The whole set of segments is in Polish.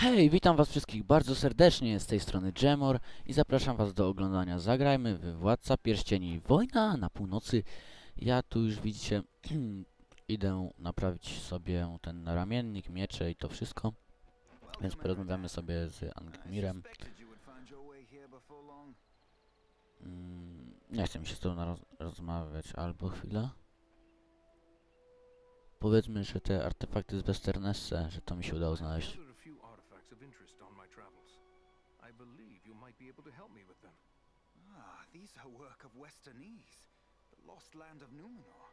Hej, witam was wszystkich bardzo serdecznie, z tej strony Jemor i zapraszam was do oglądania Zagrajmy w Władca Pierścieni Wojna na północy. Ja tu już widzicie, idę naprawić sobie ten ramiennik, miecze i to wszystko, więc porozmawiamy sobie z Angmirem. Mm, nie chcę mi się z tobą roz rozmawiać, albo chwila. Powiedzmy, że te artefakty z Westernesse, że to mi się udało znaleźć. Able to help me with them. Ah, these are work of Westernese, the lost land of Numenor.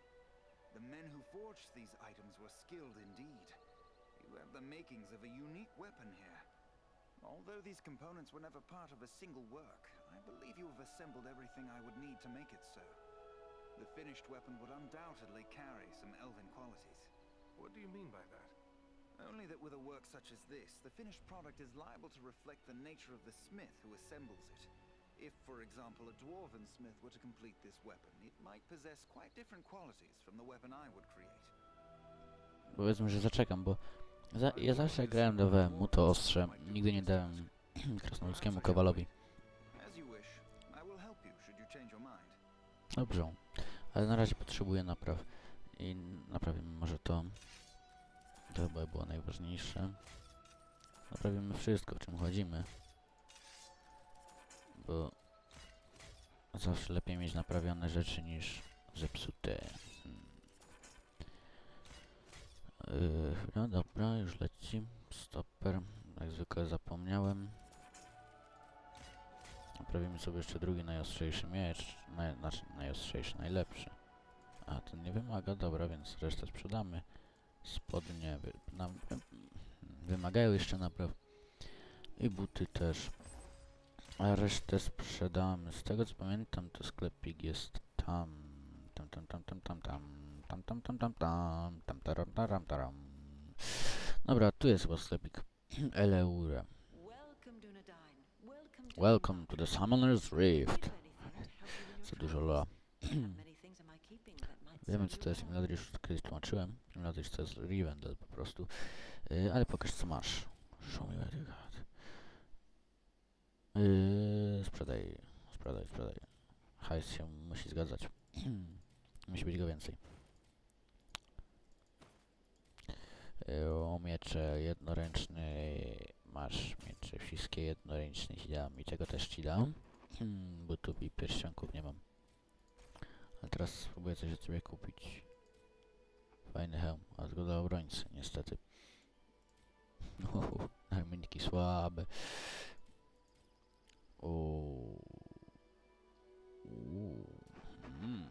The men who forged these items were skilled indeed. You have the makings of a unique weapon here. Although these components were never part of a single work, I believe you have assembled everything I would need to make it so. The finished weapon would undoubtedly carry some elven qualities. What do you mean by that? Only that with a work such as this, the finished product is liable to reflect the nature of the smith who assembles it. If, for example, a dwarven smith were to complete this weapon, it might possess quite different qualities from the weapon I would create. Powiedzmy, że zaczekam, bo za, ja zawsze jak grałem do WM-u to ostrze. Nigdy nie dałem krasnoludzkiemu kowalowi. Dobrze, ale na razie potrzebuję napraw. I naprawimy może to. To chyba było najważniejsze. Naprawimy wszystko, w czym chodzimy. Bo zawsze lepiej mieć naprawione rzeczy niż zepsute. Hmm. Yy, no dobra, już leci. Stopper. Jak zwykle zapomniałem. Naprawimy sobie jeszcze drugi najostrzejszy miecz. Naj, znaczy najostrzejszy, najlepszy. A ten nie wymaga, dobra, więc resztę sprzedamy. Spodnie wy, nam, wymagają jeszcze napraw. I buty też. A resztę sprzedamy. Z tego co pamiętam, to sklepik jest tam. Tam, tam, tam, tam, tam, tam. Tam, tam, tam, tam, tam. Tam, taram, taram, taram. Dobra, tu jest chyba sklepik. Eleura. Welcome, to the Summoner's Rift. Co dużo loa. Wiemy co to jest Imladry, już kiedyś tłumaczyłem. Imladry to jest Rivendell po prostu. Yy, ale pokaż co masz. Show me what you got. Yy, sprzedaj, sprzedaj, sprzedaj. Hajs się musi zgadzać. musi być go więcej. Yy, miecze jednoręczny. Masz miecze wszystkie jednoręczne ci dam i tego też ci dam. Butów i pierścionków nie mam. Ale teraz spróbuję coś od ciebie kupić. Fajny hełm, a zgoda obrońcy, niestety. Uhu, Ramienniki słabe. Uuu. Uuu. Mm.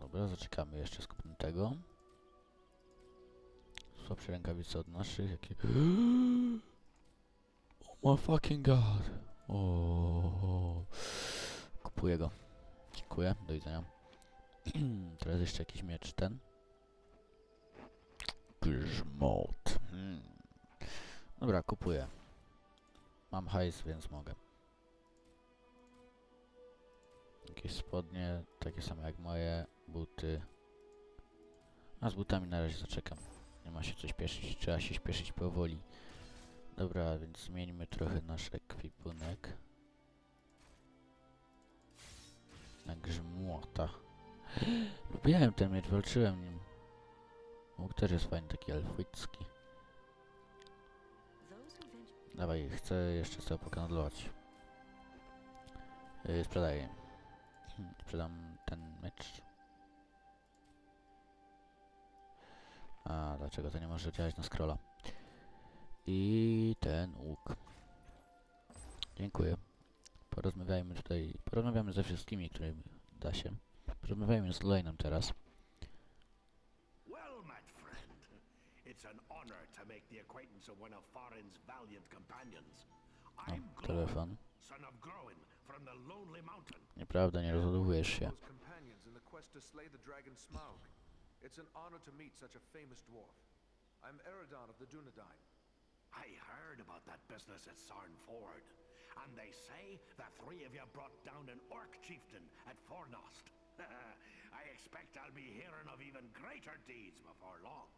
Dobra, zaczekamy jeszcze z tego. Słabsze rękawice od naszych, jakie... Oh my fucking god. O. Kupuję go. Dziękuję, do widzenia. Teraz jeszcze jakiś miecz ten. Grzmot. Hmm. Dobra, kupuję. Mam hajs, więc mogę. Jakieś spodnie, takie same jak moje, buty. A z butami na razie zaczekam. Nie ma się co śpieszyć, trzeba się śpieszyć powoli. Dobra, więc zmieńmy trochę nasz ekwipunek. Na grzmota. Lubiłem ten miecz, walczyłem nim. Łuk też jest fajny, taki elficki. Dawaj, chcę jeszcze sobie pokanadlować. Yy, sprzedaję. Hmm, Sprzedam ten miecz. A, dlaczego to nie może działać na scrolla? I ten łuk. Dziękuję. Porozmawiajmy tutaj, porozmawiamy ze wszystkimi, którymi da się. Porozmawiajmy z Lejnem teraz. Well, my friend, it's an honor to make the acquaintance of one of Farin's valiant companions. I'm O, telefon. son of Groin, from the Lonely Mountain. Nieprawda, nie rozładowujesz się. It's an honor to meet such a famous dwarf. I'm Eridon of the Dunedain. I heard about that business at Sarn Ford, and they say the three of you brought down an orc chieftain at Fornost. I expect I'll be hearing of even greater deeds before long.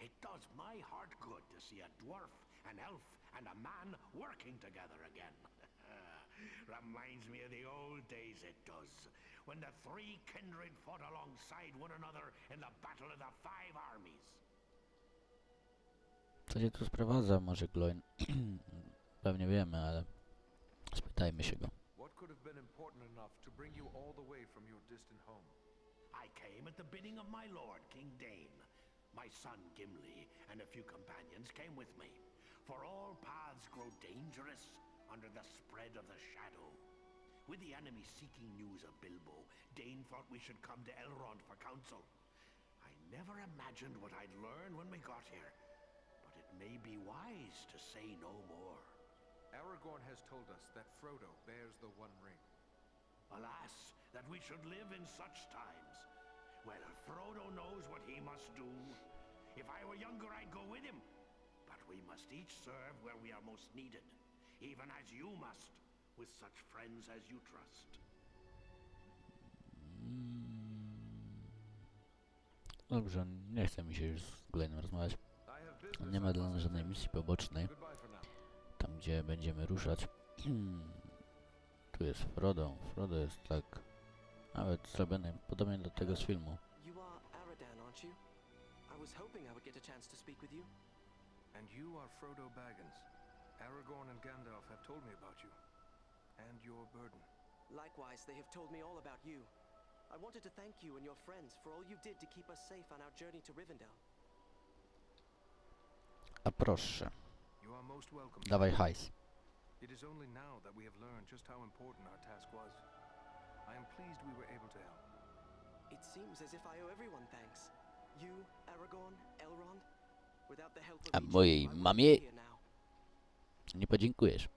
It does my heart good to see a dwarf, an elf, and a man working together again. Reminds me of the old days, it does, when the three kindred fought alongside one another in the Battle of the Five Armies. Co się tu sprowadza? Może Gloin? Pewnie wiemy, ale spytajmy się go. Have been important enough to bring you all the way from your distant home? I came at the bidding of my lord, King Dane. My son Gimli and a few companions came with me. For all paths grow dangerous under the spread of the shadow. With the enemy seeking news of Bilbo, Dane thought we should come to Elrond for counsel. I never imagined what I'd learn when we got here, but it may be wise to say no more. Aragorn has told us that Frodo bears the One Ring. Alas, that we should live in such times. Well, Frodo knows what he must do. If I were younger, I'd go with him. But we must each serve where we are most needed, even as you must, with such friends as you trust. Dobrze, nie chce mi się już z Gloinem rozmawiać. I have business Nie ma I dla must nas żadnej attend. misji pobocznej. Gdzie będziemy ruszać. tu jest Frodo. Frodo jest tak... Nawet zrobiony podobnie do tego z filmu. You are Aradan, aren't you? I was hoping I would get a chance to speak with you. And you are Frodo Baggins. Aragorn and Gandalf have told me about you. And your burden. Likewise, they have told me all about you. I wanted to thank you and your friends for all you did to keep us safe on our journey to Rivendell. A proszę, Dawaj hajs. It is only now that we have learned just how important our task was. I am pleased we were able to help. It seems as if I owe everyone thanks. You, Aragorn, Elrond. Without the help of A mojej mamie? be here now. Nie podziękujesz.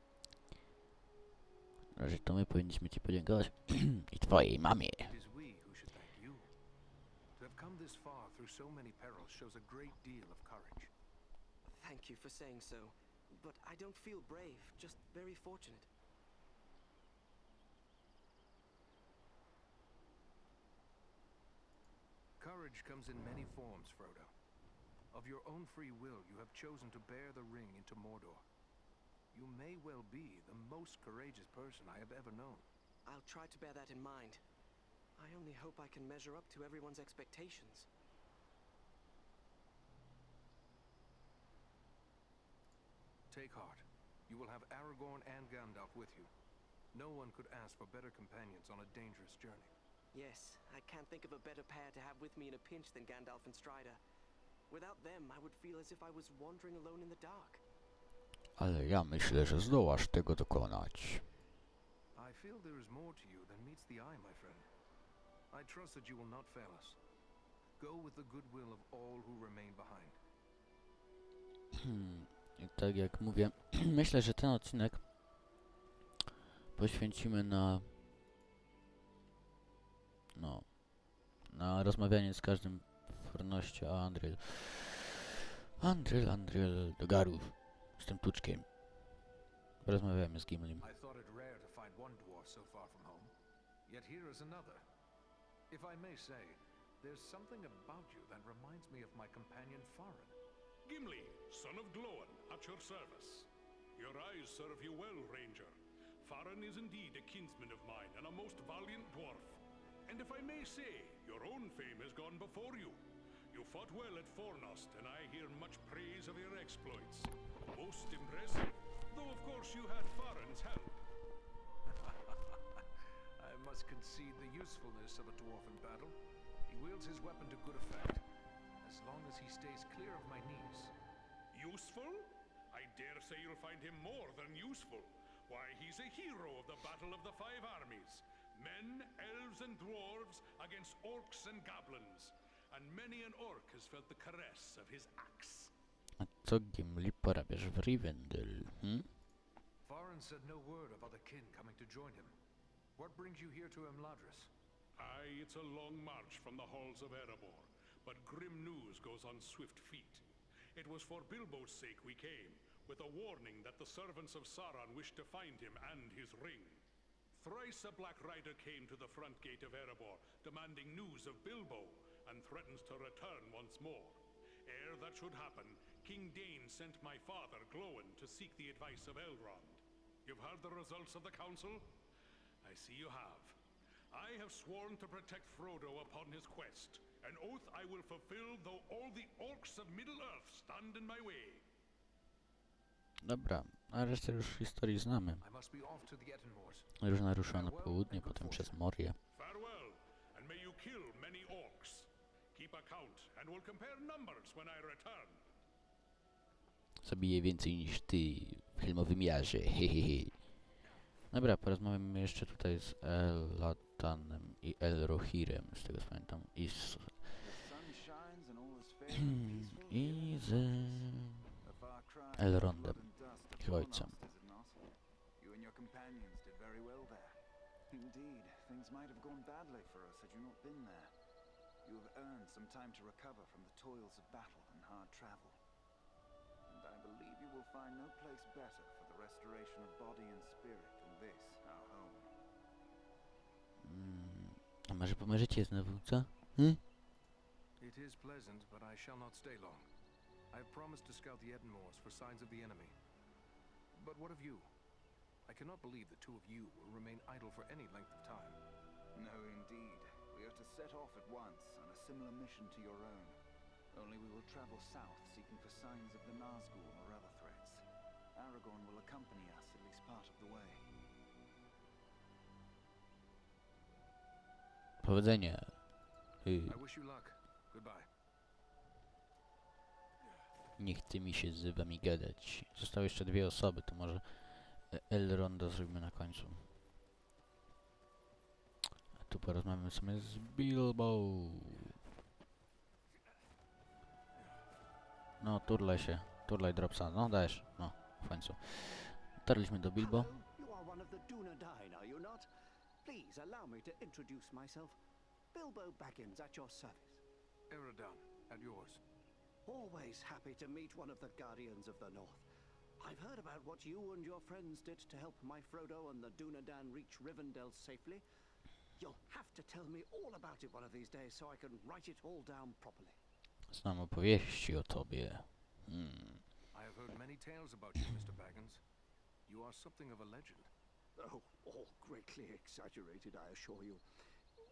Że to my powinniśmy ci podziękować. I twojej mamie. It is we who should thank you. To have come this far through so many perils shows a great deal of courage. Thank you for saying so. But I don't feel brave, just very fortunate. Courage comes in many forms, Frodo. Of your own free will, you have chosen to bear the ring into Mordor. You may well be the most courageous person I have ever known. I'll try to bear that in mind. I only hope I can measure up to everyone's expectations. Take heart. You will have Aragorn and Gandalf with you. No one could ask for better companions on a dangerous journey. Yes, I can't think of a better pair to have with me in a pinch than Gandalf and Strider. Without them, I would feel as if I was wandering alone in the dark. Ale ja myślę, że zdołasz tego dokonać. I feel there is more to you than meets the eye, my friend. I trust that you will not fail us. Go with the goodwill of all who remain behind. Hmm. I tak jak mówię, myślę, że ten odcinek poświęcimy na no na rozmawianie z każdym w forności o Andryl. Andryl, Andryl do garów z tym tuczkiem. Porozmawiamy z Gimlim. Yet here is another. If I may say, there's something about you that reminds me of my companion Farin. Gimli, son of Gloin, at your service. Your eyes serve you well, Ranger. Farin is indeed a kinsman of mine and a most valiant dwarf. And if I may say, your own fame has gone before you. You fought well at Fornost, and I hear much praise of your exploits. Most impressive, though of course you had Farin's help. I must concede the usefulness of a dwarf in battle. He wields his weapon to good effect, as long as he stays clear of my knees. Useful? I dare say you'll find him more than useful. Why, he's a hero of the Battle of the Five Armies. Men, elves, and dwarves against orcs and goblins. And many an orc has felt the caress of his axe. A co Gimli porabiasz w Rivendell? Hm? Farin said no word of other kin coming to join him. What brings you here to Imladris? Aye, it's a long march from the halls of Erebor, but grim news goes on swift feet. It was for Bilbo's sake we came, with a warning that the servants of Sauron wished to find him and his ring. Thrice a Black Rider came to the front gate of Erebor, demanding news of Bilbo, and threatens to return once more. Ere that should happen, King Dane sent my father, Glóin, to seek the advice of Elrond. You've heard the results of the council? I see you have. I have sworn to protect Frodo upon his quest, an oath I will fulfill though all the orcs of Middle-earth stand in my way. Dobra, a resztę już historii znamy. Różna ruszyła na południe, potem przez Morię. Farewell, and may you kill many orcs. Keep account, and we'll compare numbers when I return. Zabiję więcej niż ty w filmowym jarze, hehehe. Dobra, porozmawiamy jeszcze tutaj z Elatanem i Elrohirem, z tego co pamiętam, i z, i z Elrondem, ich ojcem. Indeed, things might have gone badly for us had you not been there. You have earned some time to recover from the toils of battle and hard travel. And I believe you will find no place better for the restoration of body and spirit than this, A może pomożecie znowu, co? Hm? It is pleasant, but I shall not stay long. I have promised to scout the Ettenmoors for signs of the enemy. But what of you? I cannot believe the two of you will remain idle for any length of time. No, indeed. We are to set off at once on a similar mission to your own. Only we will travel south seeking for signs of the Nazgul or other threats. Aragorn will accompany us at least part of the way. Powodzenia. Y, nie chce mi się z wami gadać. Zostały jeszcze dwie osoby, to może e- Elronda zrobimy na końcu. A tu porozmawiamy sobie z Bilbo. No, turlaj się. Turlaj Dropsa. No, dajesz. No, w końcu. Dotarliśmy do Bilbo. Please allow me to introduce myself. Bilbo Baggins at your service. Eradan, at yours. Always happy to meet one of the Guardians of the North. I've heard about what you and your friends did to help my Frodo and the Dunedain reach Rivendell safely. You'll have to tell me all about it one of these days so I can write it all down properly. Znam opowieści o tobie. Hmm. I have heard many tales about you, Mr. Baggins. You are something of a legend. Oh, all greatly exaggerated, I assure you.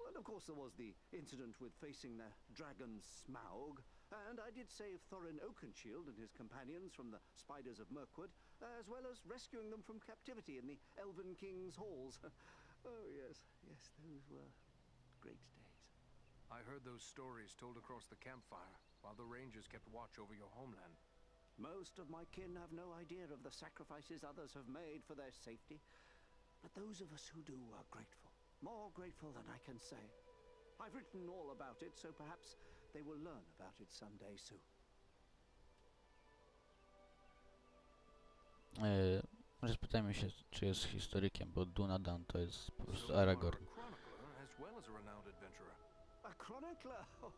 Well, of course, there was the incident with facing the dragon Smaug, and I did save Thorin Oakenshield and his companions from the spiders of Mirkwood, as well as rescuing them from captivity in the Elven King's halls. oh, yes, yes, those were great days. I heard those stories told across the campfire while the Rangers kept watch over your homeland. Most of my kin have no idea of the sacrifices others have made for their safety, but those of us who do are grateful. More grateful than I can say. I've written all about it, so perhaps they will learn about it someday soon. Może spytajmy się, czy jest historykiem, bo Dunadan to jest po prostu So you are Aragorn. a chronicler as well as a renowned adventurer. A chronicler? Oh,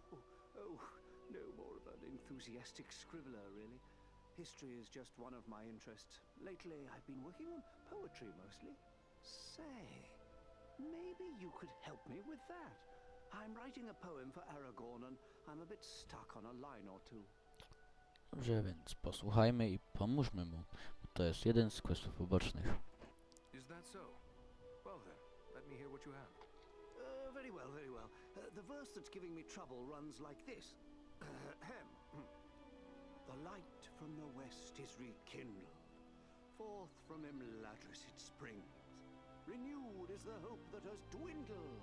oh, no more of an enthusiastic scribbler, really. History is just one of my interests. Lately, I've been working on poetry mostly. Say, maybe you could help me with that. I'm writing a poem for Aragorn, and I'm a bit stuck on a line or two. Dobrze, więc posłuchajmy i pomóżmy mu, bo to jest jeden z questów pobocznych. Is that so? Well then, let me hear what you have. Uh, very well, very well. Uh, the verse that's giving me trouble runs like this. Ahem. the light from the west is rekindled. Forth from Imladris it springs. Renewed is the hope that has dwindled.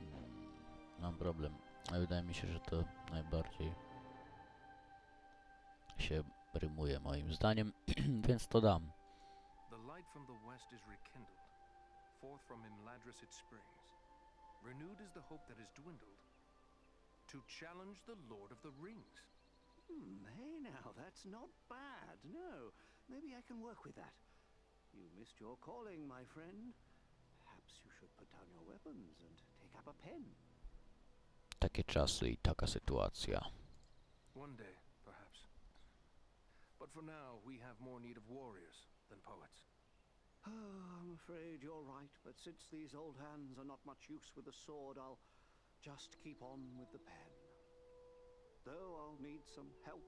Mm, Mam problem. Ale wydaje mi się, że to najbardziej się rymuje moim zdaniem, więc to dam. The light from the west is rekindled. Forth from Imladris it springs. Renewed is the hope that has dwindled. To challenge the Lord of the Rings. Hmm, hey now, that's not bad. No, maybe I can work with that. You missed your calling, my friend. Perhaps you should put down your weapons and take up a pen. Takie czasy i taka sytuacja. One day, perhaps. But for now, we have more need of warriors than poets. Oh, I'm afraid you're right, but since these old hands are not much use with the sword, I'll just keep on with the pen. Though I'll need some help.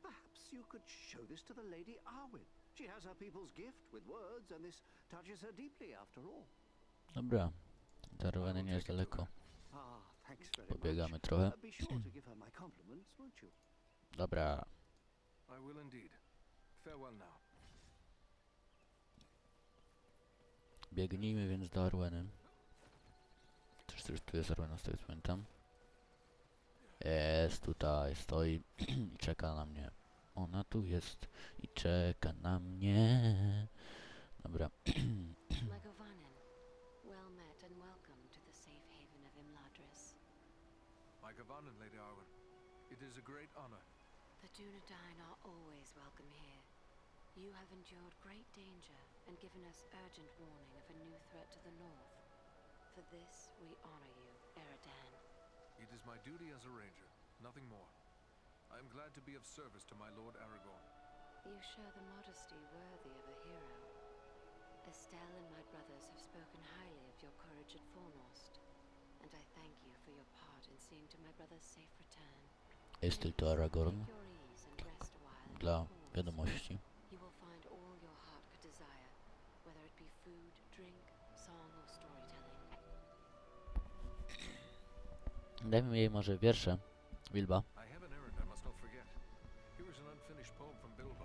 Perhaps you could show this to the Lady Arwen. She has her people's gift with words, and this touches her deeply after all. Dobra. Darweny nie jest daleko. Ah, thanks very Pobiegamy trochę. Be sure to give her my compliments, won't you? Dobra. I will indeed. Farewell now. Biegnijmy więc do Arweny. Też też tu jest Arwena, z tego pamiętam. Jest tutaj, stoi i czeka na mnie. Ona tu jest i czeka na mnie. Dobra. Legovanen, well met and welcome to the safe haven of Imladris. My Gavanen, Lady Arwen. It is a great honor. The Dunedain are always welcome here. You have endured great danger and given us urgent warning of a new threat to the north. For this, we honor you, Eridan. It is my duty as a ranger, nothing more. I am glad to be of service to my Lord Aragorn. You show the modesty worthy of a hero. Estelle and my brothers have spoken highly of your courage at Fornost, and I thank you for your part in seeing to my brother's safe return. Jest to Aragorn. Take your ease and rest a while in Dla your wiadomości. You will find all your heart could desire, whether it be food, Bilbo.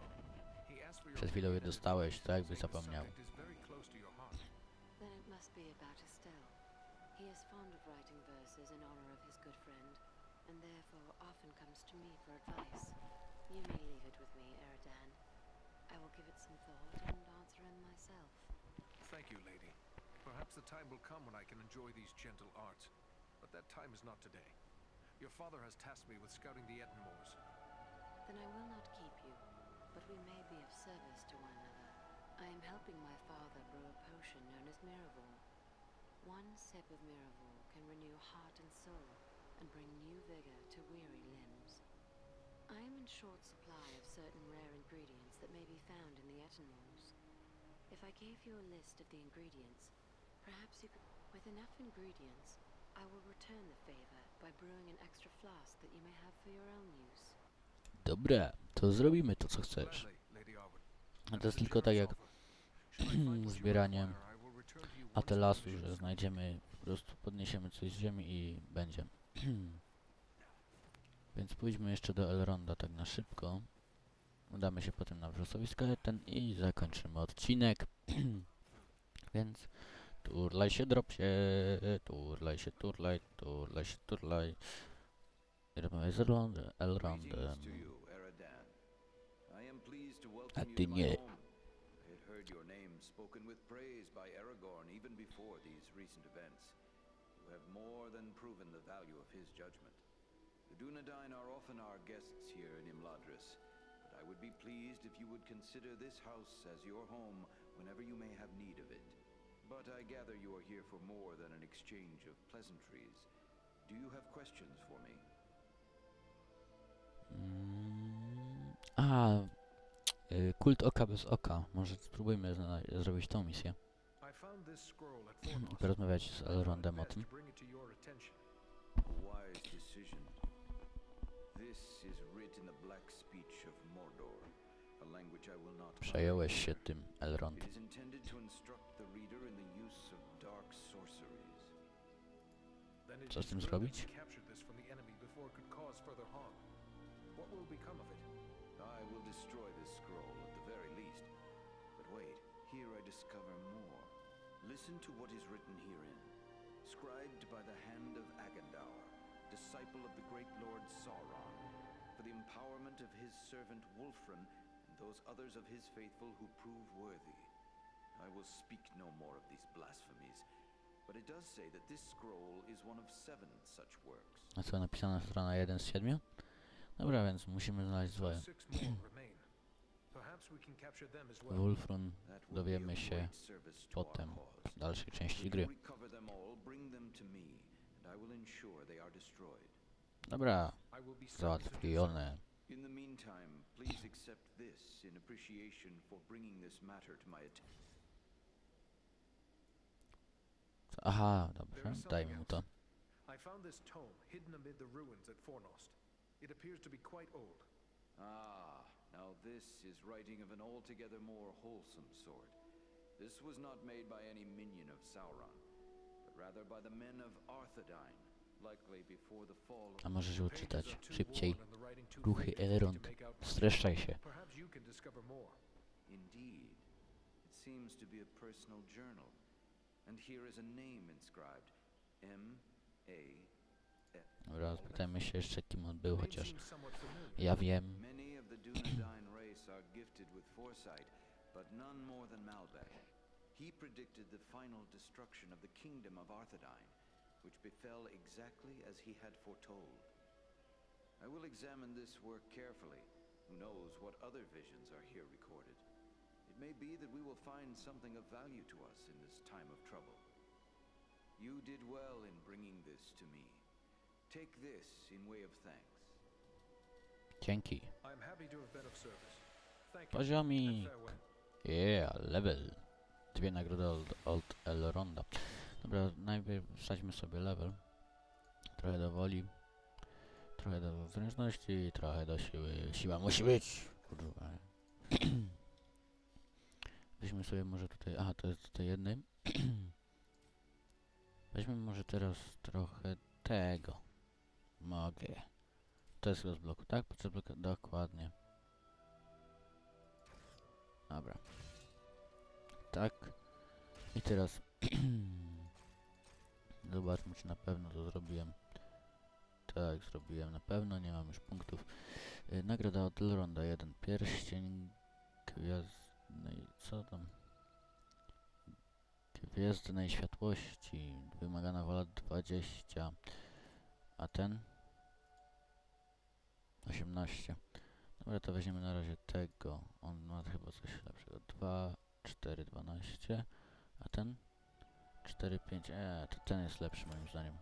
He asked for your Przed chwilą je dostałeś, tak jakby zapomniał. subject is very close to your heart. Then it must be about Estelle. He is fond of writing verses in honor of his good friend, and therefore often comes to me for advice. You may leave it with me, Eridan. I will give it some thought and answer him myself. Thank you, lady. Perhaps the time will come when I can enjoy these gentle arts, that time is not today. Your father has tasked me with scouting the Ettenmoors. Then I will not keep you, but we may be of service to one another. I am helping my father brew a potion known as Miravor. One sip of Miravor can renew heart and soul and bring new vigor to weary limbs. I am in short supply of certain rare ingredients that may be found in the Ettenmoors. If I gave you a list of the ingredients, perhaps you could... With enough ingredients, I will return the favor by brewing an extra flask that you may have for your own use. Dobra, to zrobimy to co chcesz. A to jest tylko tak jak zbieranie require, I will return to you a once te my lasu, visions że znajdziemy, po prostu podniesiemy coś z ziemi i będzie. Więc pójdźmy jeszcze do Elronda tak na szybko. Udamy się potem na wrzosowisko ten i zakończymy odcinek. Więc turlaj się, drop się, turlaj się, turlaj, turlaj się, turlaj. I rozmawiaj z Elrond- Elrondem. Greetings to you, Eradan. I am pleased to welcome you ty to my nie. home. I had heard your name spoken with praise by Aragorn even before these recent events. You have more than proven the value of his judgment. The Dunedain are often our guests here in Imladris, but I would be pleased if you would consider this house as your home whenever you may have need of it. But I gather you are here for more than an exchange of pleasantries. Do you have questions for me? Mm, A, y, kult oka bez oka. Może spróbujmy zrobić tą misję. I Fornost. Porozmawiać z Elrondem o tym. wise decision. This is writ in the black speech of Mordor, a language I will not Przejąłeś się tym, Elrond. It is intended to instruct the reader in the use of dark sorceries. Then it Co z is tym good zrobić? that we captured this from the enemy before it could cause further harm. What will become of it? I will destroy this scroll at the very least. But wait, here I discover more. Listen to what is written herein. Scribed by the hand of Agandaur, disciple of the great Lord Sauron, for the empowerment of his servant Wulfran and those others of his faithful who prove worthy. I will speak no more of these blasphemies, but it does say that this scroll is one of seven such works. A co napisana strona 1 z 7? Dobra, więc musimy znaleźć well. Wulfrun dowiemy się potem w dalszej części gry. Dobra, I will be certain to do so. załatwione. In the meantime, please accept this in appreciation for bringing this matter to my attention. Aha, There dobrze, is dajmy something mu to. I found this tome hidden amid the ruins at Fornost. It appears to be quite old. Ah, now this is writing of an altogether more wholesome sort. This was not made by any minion of Sauron, but rather by the men of Arthedain, A możesz ją czytać szybciej. Ruchy Elrond. Streszczaj się. Indeed. It seems to be a personal journal. And here is a name inscribed. M A Dobra, spytajmy się jeszcze kim on był, chociaż ja wiem. Many of the Dunedain race are gifted with foresight, but none more than Malbec. He predicted the final destruction of the kingdom of Arthedain, which befell exactly as he had foretold. I will examine this work carefully. Who knows what other visions are here recorded? It may be that we will find something of value to us in this time of trouble. You did well in bringing this to me. Take this in way of thanks. Dzięki. I'm happy to have been of service. Thank you. Poziomik. Yeah, level. Dwie nagrody od, od Elronda. Dobra, najpierw wsadźmy sobie level. Trochę do woli. Trochę do zręczności, trochę do siły. Siła musi być! Kurwa. Weźmy sobie może tutaj... Aha, to jest tutaj jedny. Weźmy może teraz trochę tego. Mogę. To jest z bloku, tak? Bloku, dokładnie. Dobra. Tak. I teraz zobaczmy, czy na pewno to zrobiłem. Tak, zrobiłem na pewno, nie mam już punktów. Y, nagroda od Elronda, jeden pierścień gwiazdnej, co tam? Gwiezdnej światłości, wymagana wola 20, a ten? 18. Dobra, to weźmiemy na razie tego. On ma chyba coś lepszego. 2, 4, 12. A ten? 4, 5. Eee, to ten jest lepszy moim zdaniem.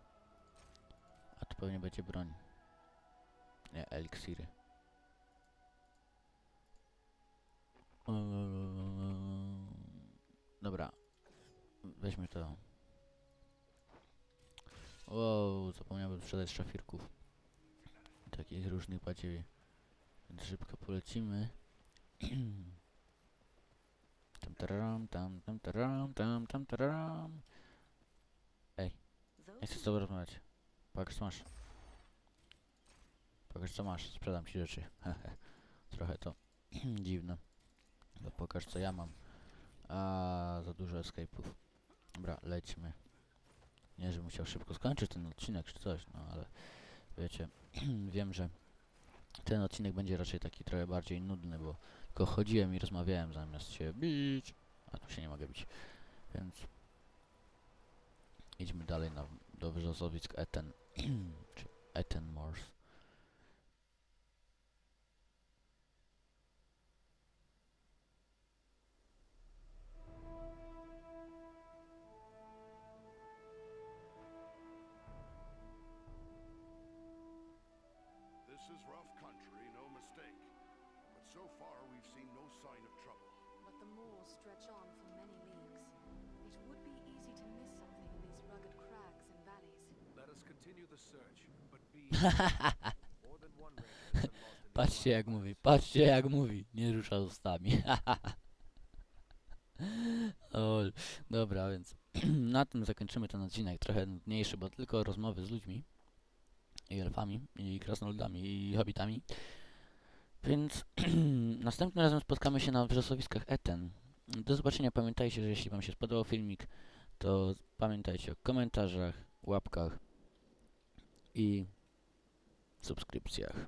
A to pewnie będzie broń. Nie, eliksiry. Dobra. Weźmy to. Wow, zapomniałem sprzedać szafirków. Takich różnych badziewi. Więc szybko polecimy. tam taram, tam tam taram, tam tam taram. Nie chcę z tobą rozmawiać. Pokaż co masz. Pokaż co masz, sprzedam ci rzeczy. Trochę to dziwne. No pokaż co ja mam. A za dużo escape'ów. Dobra, lećmy. Nie, żebym chciał szybko skończyć ten odcinek czy coś, no ale wiecie, wiem, że ten odcinek będzie raczej taki trochę bardziej nudny, bo tylko chodziłem i rozmawiałem zamiast się bić, a tu się nie mogę bić, więc idźmy dalej na, do wyrzozowisk Eten, czy Eten Mors. This is rough country, no mistake. But so far, we've seen no sign of trouble. But the moors stretch on for many leagues. It would be Patrzcie jak mówi, patrzcie jak mówi, nie rusza ustami. o, dobra, więc na tym zakończymy ten odcinek, trochę nudniejszy, bo tylko rozmowy z ludźmi i elfami, i krasnoludami, i hobbitami. Więc następnym razem spotkamy się na wrzosowiskach Eten. Do zobaczenia, pamiętajcie, że jeśli wam się spodobał filmik, to pamiętajcie o komentarzach, łapkach i subskrypcjach.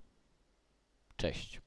Cześć.